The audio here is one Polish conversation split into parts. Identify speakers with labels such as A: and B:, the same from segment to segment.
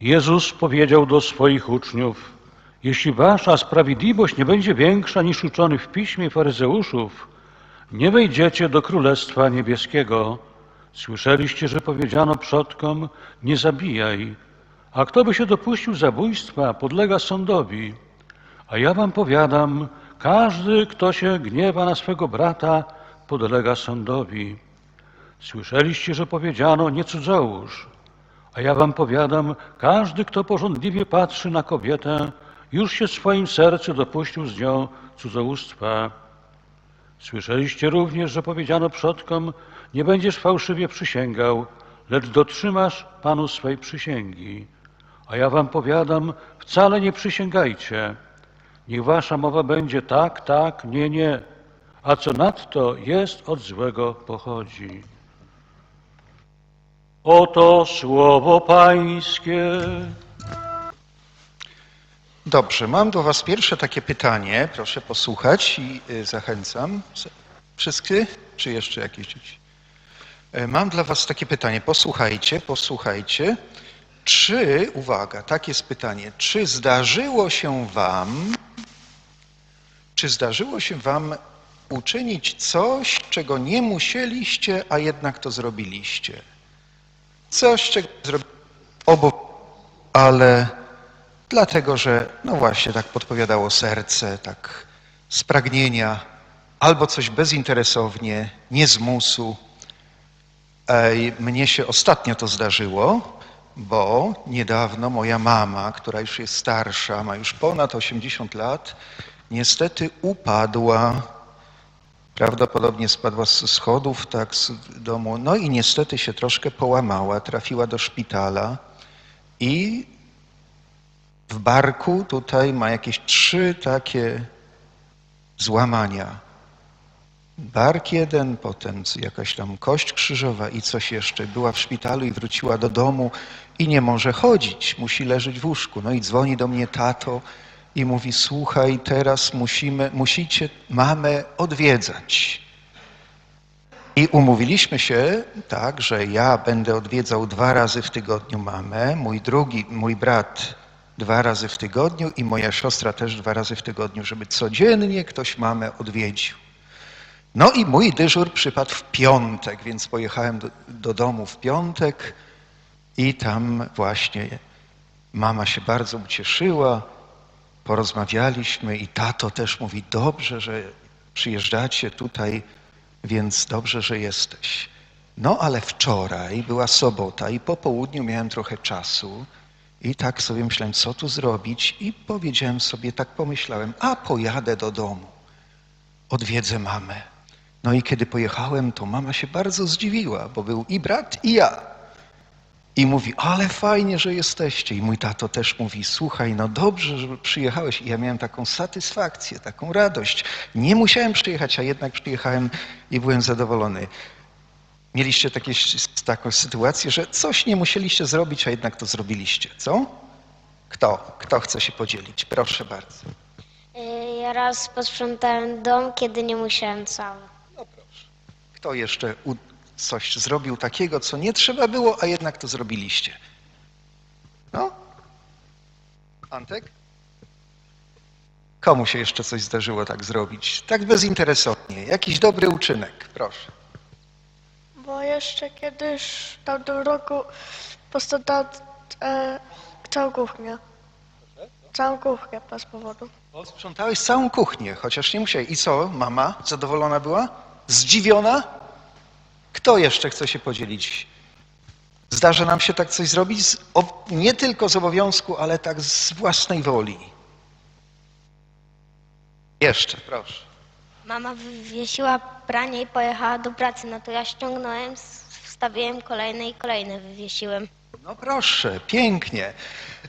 A: Jezus powiedział do swoich uczniów: Jeśli wasza sprawiedliwość nie będzie większa niż uczonych w piśmie faryzeuszów, nie wejdziecie do Królestwa Niebieskiego. Słyszeliście, że powiedziano przodkom: Nie zabijaj, a kto by się dopuścił zabójstwa, podlega sądowi. A ja wam powiadam, każdy, kto się gniewa na swego brata, podlega sądowi. Słyszeliście, że powiedziano: Nie cudzołóż. A ja wam powiadam, każdy, kto porządliwie patrzy na kobietę, już się w swoim sercu dopuścił z nią cudzołóstwa. Słyszeliście również, że powiedziano przodkom, nie będziesz fałszywie przysięgał, lecz dotrzymasz Panu swej przysięgi. A ja wam powiadam, wcale nie przysięgajcie. Niech wasza mowa będzie tak, tak, nie, nie, a co nadto jest od złego pochodzi. Oto słowo Pańskie.
B: Dobrze, mam do Was pierwsze takie pytanie. Proszę posłuchać i y, zachęcam. Wszystkie? Czy jeszcze jakieś dzieci? E, Mam dla Was takie pytanie. Posłuchajcie, posłuchajcie. Czy, uwaga, takie jest pytanie, czy zdarzyło się Wam, czy zdarzyło się Wam uczynić coś, czego nie musieliście, a jednak to zrobiliście? Coś, czego zrobiliście obo, ale dlatego, że no właśnie tak podpowiadało serce, tak z pragnienia, albo coś bezinteresownie, nie z musu. Ej, Mnie się ostatnio to zdarzyło, bo niedawno moja mama, która już jest starsza, ma już ponad 80 lat, niestety upadła. Prawdopodobnie spadła z schodów, tak, z domu. No i niestety się troszkę połamała, trafiła do szpitala i w barku tutaj ma jakieś trzy takie złamania. Bark jeden, potem jakaś tam kość krzyżowa i coś jeszcze. Była w szpitalu i wróciła do domu i nie może chodzić, musi leżeć w łóżku. No i dzwoni do mnie tato i mówi: Słuchaj, teraz musimy, musicie mamę odwiedzać. I umówiliśmy się tak, że ja będę odwiedzał dwa razy w tygodniu mamę, mój drugi, mój brat dwa razy w tygodniu i moja siostra też dwa razy w tygodniu, żeby codziennie ktoś mamę odwiedził. No i mój dyżur przypadł w piątek, więc pojechałem do, do domu w piątek i tam właśnie mama się bardzo ucieszyła, porozmawialiśmy i tato też mówi, dobrze, że przyjeżdżacie tutaj, więc dobrze, że jesteś. No ale wczoraj była sobota i po południu miałem trochę czasu i tak sobie myślałem, co tu zrobić i powiedziałem sobie, tak pomyślałem, a pojadę do domu, odwiedzę mamę. No i kiedy pojechałem, to mama się bardzo zdziwiła, bo był i brat, i ja. I mówi, ale fajnie, że jesteście. I mój tato też mówi, słuchaj, no dobrze, że przyjechałeś. I ja miałem taką satysfakcję, taką radość. Nie musiałem przyjechać, a jednak przyjechałem i byłem zadowolony. Mieliście takie, taką sytuację, że coś nie musieliście zrobić, a jednak to zrobiliście, co? Kto? Kto chce się podzielić? Proszę bardzo.
C: Y, Ja raz posprzątałem dom, kiedy nie musiałem cały.
B: No proszę. Kto jeszcze coś zrobił takiego, co nie trzeba było, a jednak to zrobiliście? No? Antek? Komu się jeszcze coś zdarzyło tak zrobić? Tak bezinteresownie. Jakiś dobry uczynek, proszę.
D: Bo jeszcze kiedyś w tamtym roku posprzątałem e, całą kuchnię. Całą kuchnię bez powodu.
B: Sprzątałeś całą kuchnię, chociaż nie musiałeś. I co, mama zadowolona była? Zdziwiona? Kto jeszcze chce się podzielić? Zdarza nam się tak coś zrobić, z, nie tylko z obowiązku, ale tak z własnej woli. Jeszcze, proszę.
C: Mama wywiesiła pranie i pojechała do pracy, no to ja ściągnąłem, wstawiłem kolejne i kolejne wywiesiłem.
B: No proszę, pięknie.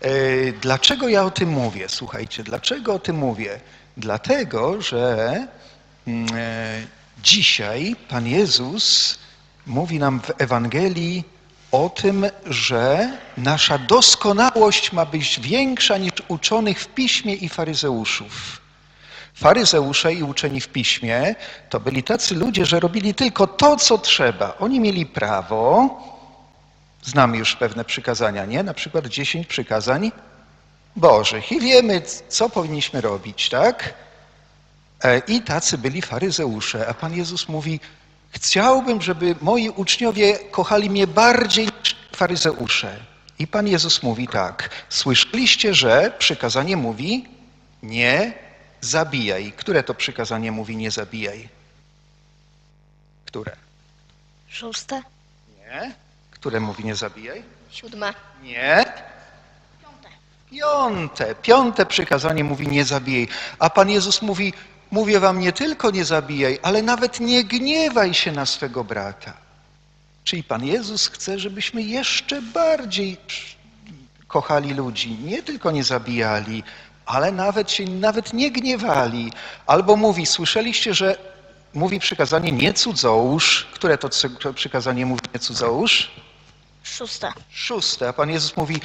B: E, Dlaczego ja o tym mówię? Słuchajcie, dlaczego o tym mówię? Dlatego, że mm, e, dzisiaj Pan Jezus mówi nam w Ewangelii o tym, że nasza doskonałość ma być większa niż uczonych w piśmie i faryzeuszów. Faryzeusze i uczeni w piśmie to byli tacy ludzie, że robili tylko to, co trzeba. Oni mieli prawo, Znamy już pewne przykazania, nie? Na przykład 10 przykazań Bożych i wiemy, co powinniśmy robić, tak? E, I tacy byli faryzeusze, a Pan Jezus mówi, chciałbym, żeby moi uczniowie kochali mnie bardziej niż faryzeusze. I Pan Jezus mówi tak, słyszeliście, że przykazanie mówi nie zabijaj. Które to przykazanie mówi nie zabijaj? Które?
C: Szóste?
B: Nie. Które mówi nie zabijaj?
C: Siódme.
B: Nie. Piąte. Piąte przykazanie mówi nie zabijaj. A Pan Jezus mówi, mówię wam nie tylko nie zabijaj, ale nawet nie gniewaj się na swego brata. Czyli Pan Jezus chce, żebyśmy jeszcze bardziej kochali ludzi, nie tylko nie zabijali, ale nawet się nawet nie gniewali. Albo mówi, słyszeliście, że mówi przykazanie nie cudzołóż. Które to przykazanie mówi nie cudzołóż?
C: Szóste.
B: Szóste, a Pan Jezus mówi,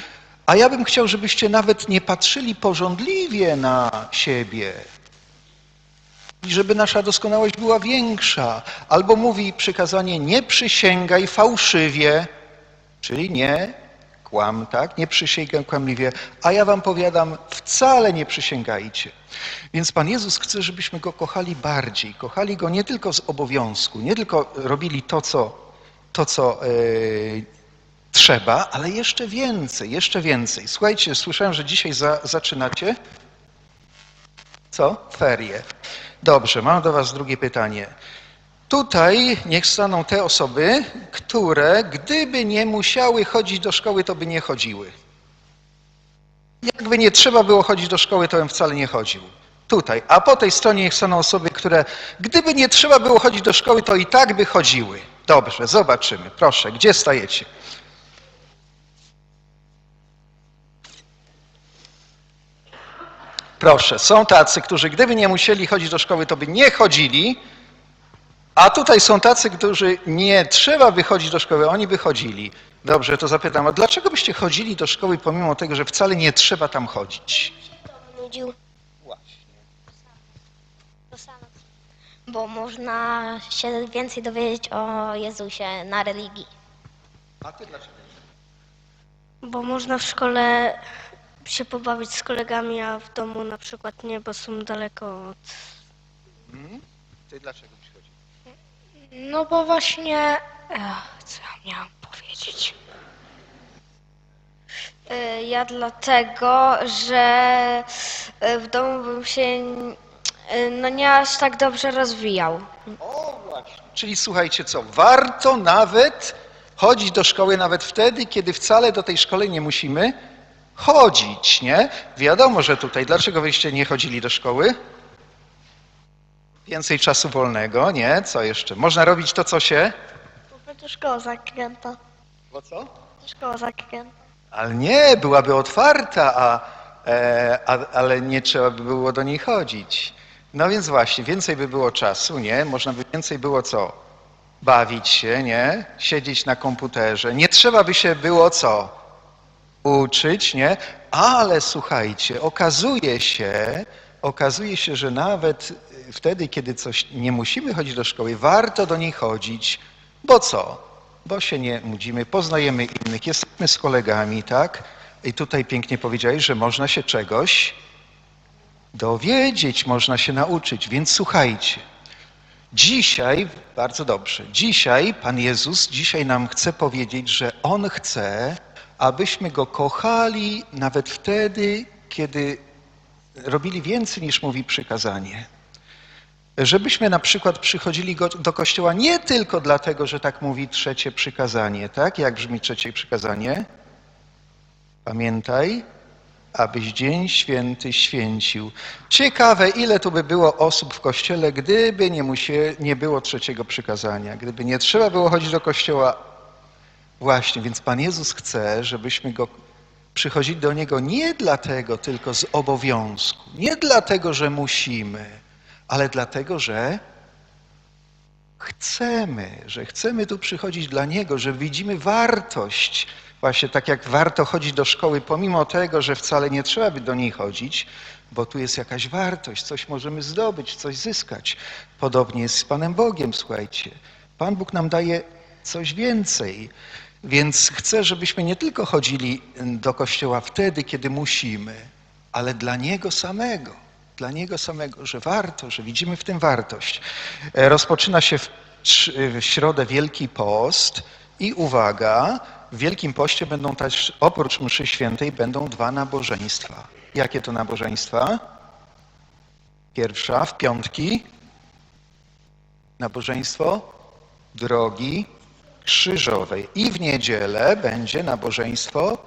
B: a ja bym chciał, żebyście nawet nie patrzyli porządliwie na siebie i żeby nasza doskonałość była większa. Albo mówi przykazanie, nie przysięgaj fałszywie, czyli nie kłam, tak? Nie przysięgaj kłamliwie, a ja wam powiadam, wcale nie przysięgajcie. Więc Pan Jezus chce, żebyśmy Go kochali bardziej. Kochali Go nie tylko z obowiązku, nie tylko robili to, co, to, co yy, trzeba, ale jeszcze więcej, jeszcze więcej. Słuchajcie, słyszałem, że dzisiaj za, zaczynacie. Co? Ferie. Dobrze, mam do Was drugie pytanie. Tutaj niech staną te osoby, które gdyby nie musiały chodzić do szkoły, to by nie chodziły. Jakby nie trzeba było chodzić do szkoły, to bym wcale nie chodził. Tutaj. A po tej stronie niech staną osoby, które gdyby nie trzeba było chodzić do szkoły, to i tak by chodziły. Dobrze, zobaczymy. Proszę, gdzie stajecie? Proszę, są tacy, którzy gdyby nie musieli chodzić do szkoły, to by nie chodzili, a tutaj są tacy, którzy nie trzeba by chodzić do szkoły, oni by chodzili. Dobrze, to zapytam, a dlaczego byście chodzili do szkoły pomimo tego, że wcale nie trzeba tam chodzić?
C: Nudził. Bo można się więcej dowiedzieć o Jezusie na religii.
B: A ty dlaczego?
D: Bo można w szkole się pobawić z kolegami, a w domu na przykład nie, bo są daleko od...
B: Ty dlaczego byś chodził?
D: No bo właśnie... Ech, co ja miałam powiedzieć?
C: Y, Ja dlatego, że y, w domu bym się y, no nie aż tak dobrze rozwijał.
B: O właśnie. Czyli słuchajcie co, warto nawet chodzić do szkoły nawet wtedy, kiedy wcale do tej szkoły nie musimy chodzić, nie? Wiadomo, że tutaj, dlaczego wyście nie chodzili do szkoły? Więcej czasu wolnego, nie? Co jeszcze? Można robić to, co się...
D: Bo będzie szkoła zakręta.
B: Bo co?
D: Szkoła zakręta.
B: Ale nie, byłaby otwarta, a, e, a, ale nie trzeba by było do niej chodzić. No więc właśnie, więcej by było czasu, nie? Można by więcej było co? Bawić się, nie? Siedzieć na komputerze. Nie trzeba by się było co? Uczyć, nie? Ale słuchajcie, okazuje się, okazuje się, że nawet wtedy, kiedy coś nie musimy chodzić do szkoły, warto do niej chodzić. Bo co? Bo się nie nudzimy, poznajemy innych, jesteśmy z kolegami, tak? I tutaj pięknie powiedziałeś, że można się czegoś dowiedzieć, można się nauczyć. Więc słuchajcie, dzisiaj, bardzo dobrze, dzisiaj Pan Jezus dzisiaj nam chce powiedzieć, że On chce, abyśmy Go kochali nawet wtedy, kiedy robili więcej niż mówi przykazanie. Żebyśmy na przykład przychodzili do kościoła nie tylko dlatego, że tak mówi trzecie przykazanie, tak? Jak brzmi trzecie przykazanie? Pamiętaj, abyś dzień święty święcił. Ciekawe, ile tu by było osób w kościele, gdyby nie, musie, nie było trzeciego przykazania, gdyby nie trzeba było chodzić do kościoła. Właśnie, więc Pan Jezus chce, żebyśmy go przychodzili do Niego nie dlatego tylko z obowiązku, nie dlatego, że musimy, ale dlatego, że chcemy, że chcemy tu przychodzić dla Niego, że widzimy wartość. Właśnie tak jak warto chodzić do szkoły, pomimo tego, że wcale nie trzeba by do niej chodzić, bo tu jest jakaś wartość, coś możemy zdobyć, coś zyskać. Podobnie jest z Panem Bogiem, słuchajcie. Pan Bóg nam daje coś więcej. Więc chcę, żebyśmy nie tylko chodzili do kościoła wtedy, kiedy musimy, ale dla Niego samego. Dla Niego samego, że warto, że widzimy w tym wartość. E, Rozpoczyna się w, w środę Wielki Post i uwaga, w Wielkim Poście będą też, oprócz mszy świętej, będą dwa nabożeństwa. Jakie to nabożeństwa? Pierwsza w piątki nabożeństwo drogi krzyżowej. I w niedzielę będzie nabożeństwo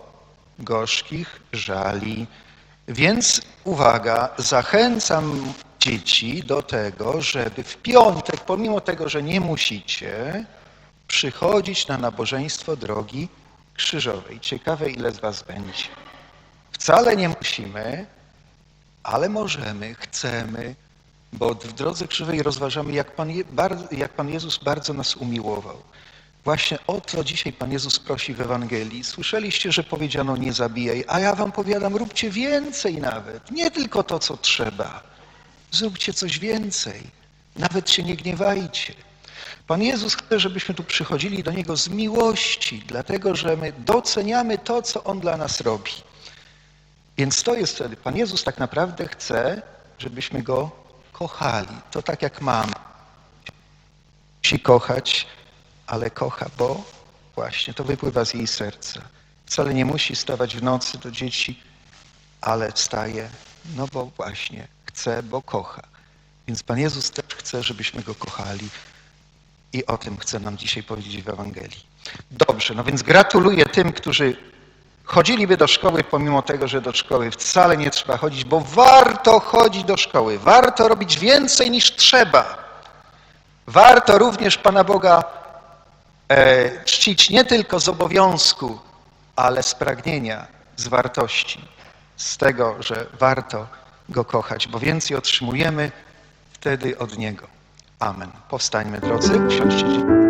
B: gorzkich żali. Więc uwaga, zachęcam dzieci do tego, żeby w piątek, pomimo tego, że nie musicie, przychodzić na nabożeństwo drogi krzyżowej. Ciekawe, ile z Was będzie. Wcale nie musimy, ale możemy, chcemy, bo w drodze krzywej rozważamy, jak Pan, Je- jak Pan Jezus bardzo nas umiłował. Właśnie o to dzisiaj Pan Jezus prosi w Ewangelii. Słyszeliście, że powiedziano nie zabijaj, a ja wam powiadam, róbcie więcej nawet. Nie tylko to, co trzeba. Zróbcie coś więcej. Nawet się nie gniewajcie. Pan Jezus chce, żebyśmy tu przychodzili do Niego z miłości, dlatego że my doceniamy to, co On dla nas robi. Więc to jest wtedy, Pan Jezus tak naprawdę chce, żebyśmy Go kochali. To tak jak mama. Musi kochać, ale kocha, bo właśnie to wypływa z jej serca. Wcale nie musi stawać w nocy do dzieci, ale staje, no bo właśnie chce, bo kocha. Więc Pan Jezus też chce, żebyśmy Go kochali. I o tym chce nam dzisiaj powiedzieć w Ewangelii. Dobrze, no więc gratuluję tym, którzy chodziliby do szkoły, pomimo tego, że do szkoły wcale nie trzeba chodzić, bo warto chodzić do szkoły, warto robić więcej niż trzeba. Warto również Pana Boga czcić nie tylko z obowiązku, ale z pragnienia, z wartości, z tego, że warto Go kochać, bo więcej otrzymujemy wtedy od Niego. Amen. Powstańmy, drodzy, usiądźcie.